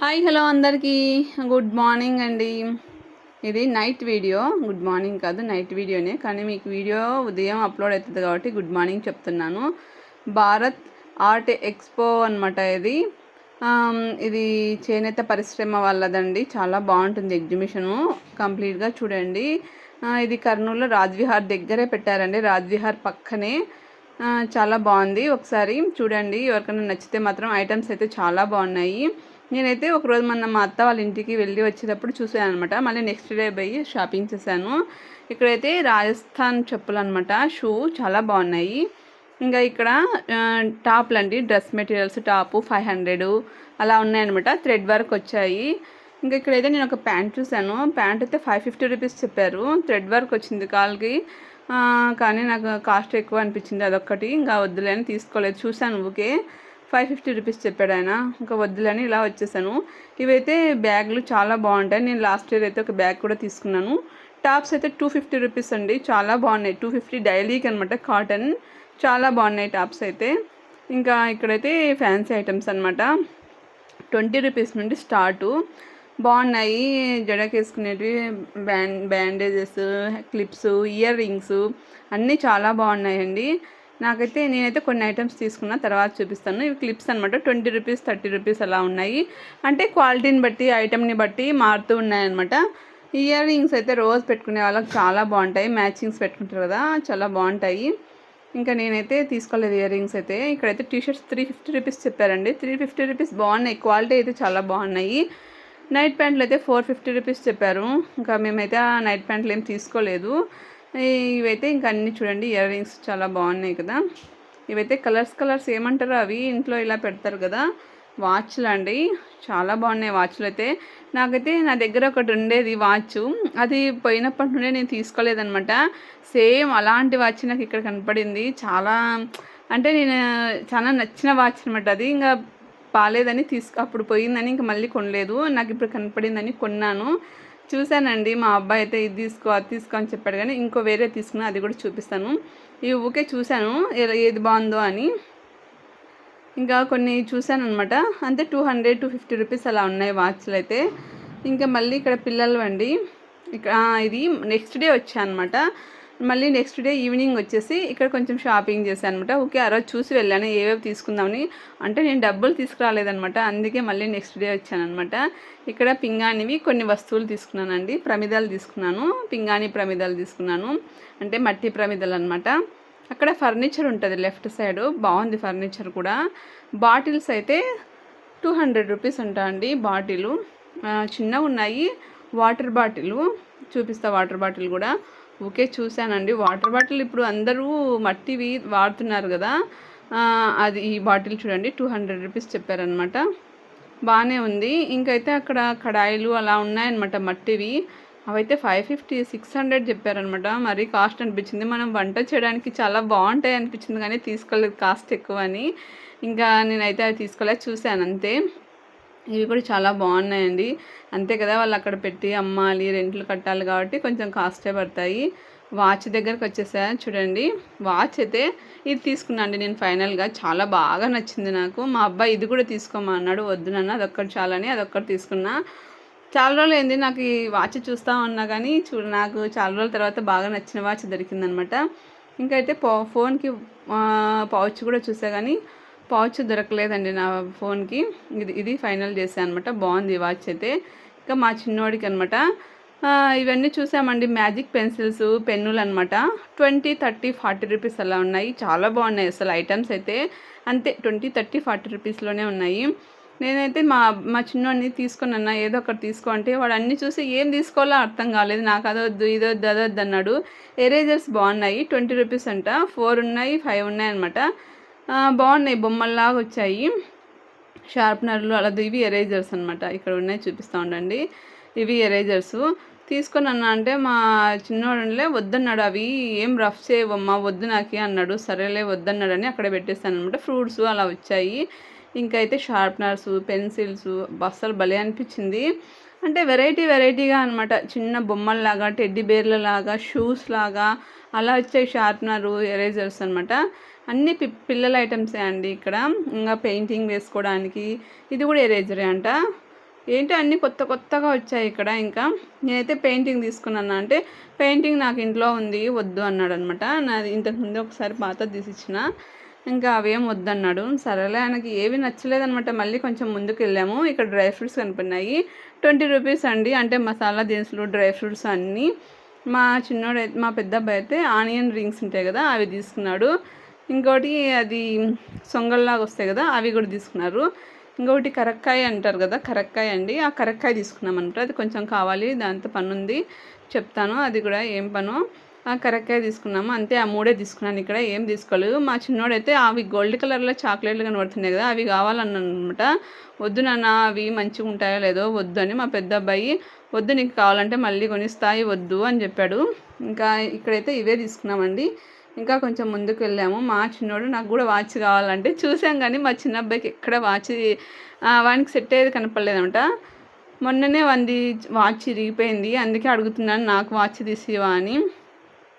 Hi hello అందరికీ. Good morning అండి. ఇది నైట్ వీడియో. గుడ్ మార్నింగ్ కాదు నైట్ వీడియోనే. కానీ మీకు వీడియో ఉదయం అప్లోడ్ అవుతుంది కాబట్టి గుడ్ మార్నింగ్ చెప్తున్నాను. భారత్ ఆర్ట్ ఎక్స్పో అనమాట ఇది. ఇది చేనేత పరిశ్రమ వాళ్ళదండి. చాలా బాగుంటుంది ఎగ్జిబిషను. కంప్లీట్గా చూడండి. ఇది కర్నూలు రాజ్విహార్ దగ్గరే పెట్టారండి. రాజ్విహార్ పక్కనే. చాలా బాగుంది. ఒకసారి చూడండి. ఎవరికైనా నచ్చితే మాత్రం ఐటమ్స్ అయితే చాలా బాగున్నాయి. నేనైతే ఒకరోజు మొన్న మా అత్త వాళ్ళ ఇంటికి వెళ్ళి వచ్చేటప్పుడు చూసాను అనమాట మళ్ళీ నెక్స్ట్ డే పోయి షాపింగ్ చేశాను. ఇక్కడైతే రాజస్థాన్ చెప్పులు అనమాట షూ చాలా బాగున్నాయి. ఇంకా ఇక్కడ టాప్లు అండి. Dress materials top five hundred అలా ఉన్నాయన్నమాట. థ్రెడ్ వర్క్ వచ్చాయి. ఇంకా ఇక్కడైతే నేను ఒక ప్యాంట్ చూశాను. ప్యాంట్ అయితే ఫైవ్ ఫిఫ్టీ రూపీస్ చెప్పారు. థ్రెడ్ వర్క్ వచ్చింది కాల్కి. కానీ నాకు కాస్ట్ ఎక్కువ అనిపించింది అదొక్కటి. ఇంకా వద్దులే అని తీసుకోలేదు. చూశాను ఊకే ఫైవ్ ఫిఫ్టీ రూపీస్ చెప్పాడు ఆయన. ఇంకా వద్దులని ఇలా వచ్చేసాను. ఇవైతే బ్యాగులు చాలా బాగుంటాయి. నేను లాస్ట్ ఇయర్ అయితే ఒక బ్యాగ్ కూడా తీసుకున్నాను. టాప్స్ అయితే టూ ఫిఫ్టీ రూపీస్ అండి. చాలా బాగున్నాయి. టూ ఫిఫ్టీ డైలీకి అనమాట కాటన్ చాలా బాగున్నాయి టాప్స్ అయితే. ఇంకా ఇక్కడైతే ఫ్యాన్సీ ఐటమ్స్ అనమాట ట్వంటీ రూపీస్ నుండి స్టార్టు. బాగున్నాయి. జడకి వేసుకునేటివి band bandages clips ear rings అన్నీ చాలా బాగున్నాయండి. నాకైతే నేనైతే కొన్ని ఐటమ్స్ తీసుకున్న తర్వాత చూపిస్తాను. ఇవి క్లిప్స్ అనమాట ట్వంటీ రూపీస్ థర్టీ రూపీస్ అలా ఉన్నాయి. అంటే క్వాలిటీని బట్టి ఐటమ్ని బట్టి మారుతూ ఉన్నాయన్నమాట. ఇయర్ రింగ్స్ అయితే రోజు పెట్టుకునే వాళ్ళకి చాలా బాగుంటాయి. మ్యాచింగ్స్ పెట్టుకుంటారు కదా చాలా బాగుంటాయి. ఇంకా నేనైతే తీసుకోలేదు ఇయర్ రింగ్స్ అయితే. ఇక్కడైతే T shirts three fifty rupees చెప్పారండి. త్రీ ఫిఫ్టీ రూపీస్ బాగున్నాయి. క్వాలిటీ అయితే చాలా బాగున్నాయి. నైట్ ప్యాంట్లు అయితే ఫోర్ ఫిఫ్టీ రూపీస్ చెప్పారు. ఇంకా మేమైతే ఆ నైట్ ప్యాంట్లు ఏం తీసుకోలేదు. ఇవైతే ఇంకా అన్నీ చూడండి ఇయర్ రింగ్స్ చాలా బాగున్నాయి కదా. ఇవైతే కలర్స్ కలర్స్ ఏమంటారు అవి ఇంట్లో ఇలా పెడతారు కదా. వాచ్లు అండి చాలా బాగున్నాయి వాచ్లు అయితే. నాకైతే నా దగ్గర ఒకటి ఉండేది వాచ్ అది పోయినప్పటి నుండి నేను తీసుకోలేదనమాట సేమ్ అలాంటి వాచ్ నాకు ఇక్కడ కనపడింది. చాలా అంటే నేను చాలా నచ్చిన వాచ్ అనమాట అది. ఇంకా బాగాలేదని తీసుకు అప్పుడు పోయిందని ఇంకా మళ్ళీ కొనలేదు. నాకు ఇప్పుడు కనపడిందని కొన్నాను. చూశానండి మా అబ్బాయి అయితే ఇది తీసుకో అది తీసుకో అని చెప్పాడు కానీ ఇంకో వేరే తీసుకున్నా అది కూడా చూపిస్తాను. ఈ ఊకే చూశాను ఏది బాగుందో అని. ఇంకా కొన్ని చూశాను అనమాట అంతే two hundred two fifty rupees అలా ఉన్నాయి వాచ్లు అయితే. ఇంకా మళ్ళీ ఇక్కడ పిల్లలు అండి. ఇక్కడ ఇది నెక్స్ట్ డే వచ్చా అనమాట మళ్ళీ నెక్స్ట్ డే ఈవినింగ్ వచ్చేసి ఇక్కడ కొంచెం షాపింగ్ చేశాను అనమాట ఓకే ఆ రోజు చూసి వెళ్ళాను ఏవేవి తీసుకుందామని. అంటే నేను డబ్బులు తీసుకురాలేదనమాట. అందుకే మళ్ళీ నెక్స్ట్ డే వచ్చానమాట ఇక్కడ పింగాణివి కొన్ని వస్తువులు తీసుకున్నానండి. ప్రమిదాలు తీసుకున్నాను. పింగాణి ప్రమిదాలు తీసుకున్నాను. అంటే మట్టి ప్రమిదలు అనమాట అక్కడ ఫర్నిచర్ ఉంటుంది లెఫ్ట్ సైడ్ బాగుంది ఫర్నిచర్ కూడా. బాటిల్స్ అయితే టూ హండ్రెడ్ రూపీస్ ఉంటా అండి బాటిల్ చిన్నగా ఉన్నాయి. వాటర్ బాటిల్ చూపిస్తా వాటర్ బాటిల్ కూడా. ఓకే చూశానండి. వాటర్ బాటిల్ ఇప్పుడు అందరూ మట్టివి వాడుతున్నారు కదా. అది ఈ బాటిల్ చూడండి టూ హండ్రెడ్ రూపీస్ చెప్పారనమాట బాగానే ఉంది. ఇంకైతే అక్కడ కడాయిలు అలా ఉన్నాయన్నమాట మట్టివి. అవైతే ఫైవ్ ఫిఫ్టీ సిక్స్ హండ్రెడ్ చెప్పారనమాట మరీ కాస్ట్ అనిపించింది. మనం వంట చేయడానికి చాలా బాగుంటాయి అనిపించింది కానీ తీసుకోలేదు కాస్ట్ ఎక్కువ అని. ఇంకా నేనైతే అవి తీసుకోలేదు చూశాను అంతే. ఇవి కూడా చాలా బాగున్నాయండి. అంతే కదా వాళ్ళు అక్కడ పెట్టి అమ్మాలి రెంట్లు కట్టాలి కాబట్టి కొంచెం కాస్టే పడతాయి. వాచ్ దగ్గరకు వచ్చేసా చూడండి. వాచ్ అయితే ఇది తీసుకున్నాండి నేను ఫైనల్గా. చాలా బాగా నచ్చింది నాకు. మా అబ్బాయి ఇది కూడా తీసుకోమా అన్నాడు వద్దు నాన్న అదొక్కటి చాలని అదొక్కటి తీసుకున్నా. చాలా రోజులు ఏంది నాకు ఈ వాచ్ చూస్తూ ఉన్నా కానీ చూ నాకు చాలా రోజుల తర్వాత బాగా నచ్చిన వాచ్ దొరికిందనమాట. ఇంకైతే పో ఫోన్కి పౌచ్ కూడా చూసా కానీ పౌచ్ దొరకలేదండి నా ఫోన్కి. ఇది ఇది ఫైనల్ చేశాను అనమాట బాగుంది వాచ్ అయితే. ఇంకా మా చిన్నోడికి అనమాట ఇవన్నీ చూసామండి. మ్యాజిక్ పెన్సిల్స్ పెన్నులు అనమాట ట్వంటీ థర్టీ ఫార్టీ రూపీస్ అలా ఉన్నాయి. చాలా బాగున్నాయి అసలు ఐటమ్స్ అయితే. అంతే ట్వంటీ థర్టీ ఫార్టీ రూపీస్లోనే ఉన్నాయి. నేనైతే మా మా చిన్నోడిని తీసుకొని అన్న ఏదో ఒకటి తీసుకో అంటే వాడు అన్ని చూసి ఏం తీసుకోవాలో అర్థం కాలేదు. నాకు అదొద్దు ఇదొద్దు అదొద్దు అన్నాడు. ఎరేజర్స్ బాగున్నాయి. ట్వంటీ రూపీస్ అంట. ఫోర్ ఉన్నాయి ఫైవ్ ఉన్నాయి అనమాట బాగున్నాయి బొమ్మల్లాగా వచ్చాయి. షార్ప్నర్లు అలా ఇవి ఎరేజర్స్ అనమాట ఇక్కడ ఉన్నాయి చూపిస్తూ ఉండండి. ఇవి ఎరేజర్స్. తీసుకొని అన్నా అంటే మా చిన్నోడులే వద్దన్నాడు అవి ఏం రఫ్ చేయవమ్మా వద్దు నాకే అన్నాడు. సరేలే వద్దన్నాడని అక్కడ పెట్టేస్తాను అనమాట ఫ్రూట్స్ అలా వచ్చాయి. ఇంకా అయితే షార్ప్నర్స్ పెన్సిల్స్ అస్సలు భలే అనిపించింది. అంటే వెరైటీ వెరైటీగా అనమాట చిన్న బొమ్మల్లాగా టెడ్డీ బేర్ల లాగా షూస్ లాగా అలా వచ్చే షార్ప్నరు ఎరేజర్స్ అనమాట అన్ని పి పిల్లల ఐటమ్సే అండి ఇక్కడ. ఇంకా పెయింటింగ్ వేసుకోవడానికి ఇది కూడా ఎరేజరే అంట. ఏంటో అన్నీ కొత్త కొత్తగా వచ్చాయి ఇక్కడ ఇంకా. నేనైతే పెయింటింగ్ తీసుకున్నాను అంటే పెయింటింగ్ నాకు ఇంట్లో ఉంది వద్దు అన్నాడు అనమాట నాది ఇంతకుముందు ఒకసారి పాత తీసిచ్చిన. ఇంకా అవేం వద్దన్నాడు. సరేలే ఆయనకి ఏవి నచ్చలేదనమాట మళ్ళీ కొంచెం ముందుకు వెళ్ళాము ఇక్కడ డ్రై ఫ్రూట్స్ కనిపిన్నాయి ట్వంటీ రూపీస్ అండి. అంటే మసాలా దినుసులు డ్రై ఫ్రూట్స్ అన్నీ. మా చిన్నోడు మా పెద్ద అబ్బాయి అయితే ఆనియన్ రింగ్స్ ఉంటాయి కదా అవి తీసుకున్నాడు. ఇంకోటి అది సొంగల్లాగా వస్తాయి కదా అవి కూడా తీసుకున్నారు. ఇంకొకటి కరక్కాయ అంటారు కదా కరక్కాయ అండి. ఆ కరక్కాయ తీసుకున్నాం అనమాట అది కొంచెం కావాలి దాంతో పనుంది. చెప్తాను అది కూడా ఏం పను. కరక్కాయ తీసుకున్నాము. అంతే ఆ మూడే తీసుకున్నాను ఇక్కడ ఏం తీసుకోలేదు. మా చిన్నోడైతే అవి గోల్డ్ కలర్లో చాక్లెట్లు కనబడుతున్నాయి కదా అవి కావాలన్నమాట. వద్దు నాన్న అవి మంచిగా ఉంటాయో లేదో వద్దు అని మా పెద్ద అబ్బాయి వద్దు నీకు కావాలంటే మళ్ళీ కొనిస్తాయి వద్దు అని చెప్పాడు. ఇంకా ఇక్కడైతే ఇవే తీసుకున్నామండి. ఇంకా కొంచెం ముందుకు వెళ్ళాము. మా చిన్నోడు నాకు కూడా వాచ్ కావాలంటే చూసాం కానీ మా చిన్న అబ్బాయికి ఎక్కడ వాచ్ వానికి సెట్ అయ్యేది కనపడలేదంట. మొన్ననే వంది వాచ్ ఇరిగిపోయింది అందుకే అడుగుతున్నాను నాకు వాచ్ తీసివా అని.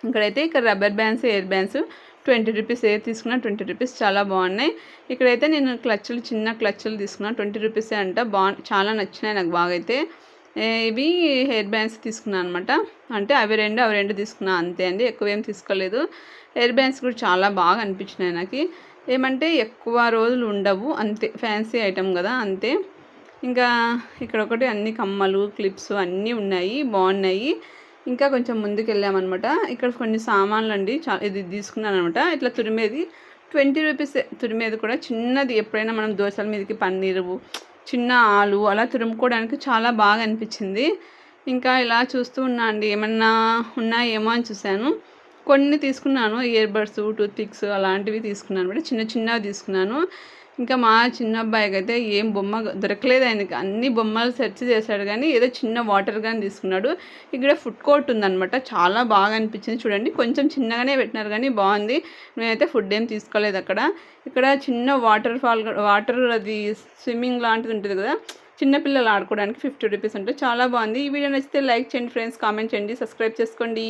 ఇక్కడైతే ఇక్కడ rubber bands air bands twenty rupees ఏది తీసుకున్నా ట్వంటీ రూపీస్ చాలా బాగున్నాయి. ఇక్కడైతే నేను క్లచ్లు చిన్న క్లచ్లు తీసుకున్నా ట్వంటీ రూపీసే అంట. బా చాలా నచ్చినాయి నాకు బాగా అయితే. ఇవి హెయిర్ బ్యాండ్స్ తీసుకున్నాను అనమాట అంటే అవి రెండు అవి రెండు తీసుకున్నా అంతే అండి. ఎక్కువ ఏం తీసుకోలేదు. హెయిర్ బ్యాండ్స్ కూడా చాలా బాగా అనిపించినాయి నాకు. ఏమంటే ఎక్కువ రోజులు ఉండవు. అంతే ఫ్యాన్సీ ఐటెం కదా అంతే. ఇంకా ఇక్కడ ఒకటి అన్ని కమ్మలు క్లిప్స్ అన్నీ ఉన్నాయి. బాగున్నాయి. ఇంకా కొంచెం ముందుకు వెళ్ళామన్నమాట ఇక్కడ కొన్ని సామాన్లు అండి చా ఇది తీసుకున్నాను అనమాట ఇట్లా తురిమేది ట్వంటీ రూపీస్ తురిమేది కూడా చిన్నది. ఎప్పుడైనా మనం దోశల మీదకి పన్నీరు చిన్న ఆలు అలా తురుముకోవడానికి చాలా బాగా అనిపించింది. ఇంకా ఇలా చూస్తూ ఉన్నా అండి ఏమన్నా ఉన్నాయేమో అని చూశాను. కొన్ని తీసుకున్నాను ఇయర్ బడ్స్ టూత్ పిక్స్ అలాంటివి తీసుకున్నాను. అనమాట చిన్న చిన్నవి తీసుకున్నాను. ఇంకా మా చిన్న అబ్బాయికి అయితే ఏం బొమ్మ దొరకలేదు ఆయనకి. అన్ని బొమ్మలు సెర్చ్ చేశాడు కానీ ఏదో చిన్న వాటర్ కానీ తీసుకున్నాడు. ఇక్కడ ఫుడ్ కోర్ట్ ఉందనమాట చాలా బాగా అనిపించింది చూడండి. కొంచెం చిన్నగానే పెట్టినారు కానీ బాగుంది. నేనైతే ఫుడ్ ఏం తీసుకోలేదు అక్కడ. ఇక్కడ చిన్న వాటర్ ఫాల్ వాటర్ అది స్విమ్మింగ్ లాంటిది ఉంటుంది కదా. చిన్నపిల్లలు ఆడుకోవడానికి ఫిఫ్టీ రూపీస్ ఉంటుంది. చాలా బాగుంది. ఈ వీడియో నచ్చితే లైక్ చేయండి ఫ్రెండ్స్ కామెంట్ చేయండి సబ్స్క్రైబ్ చేసుకోండి.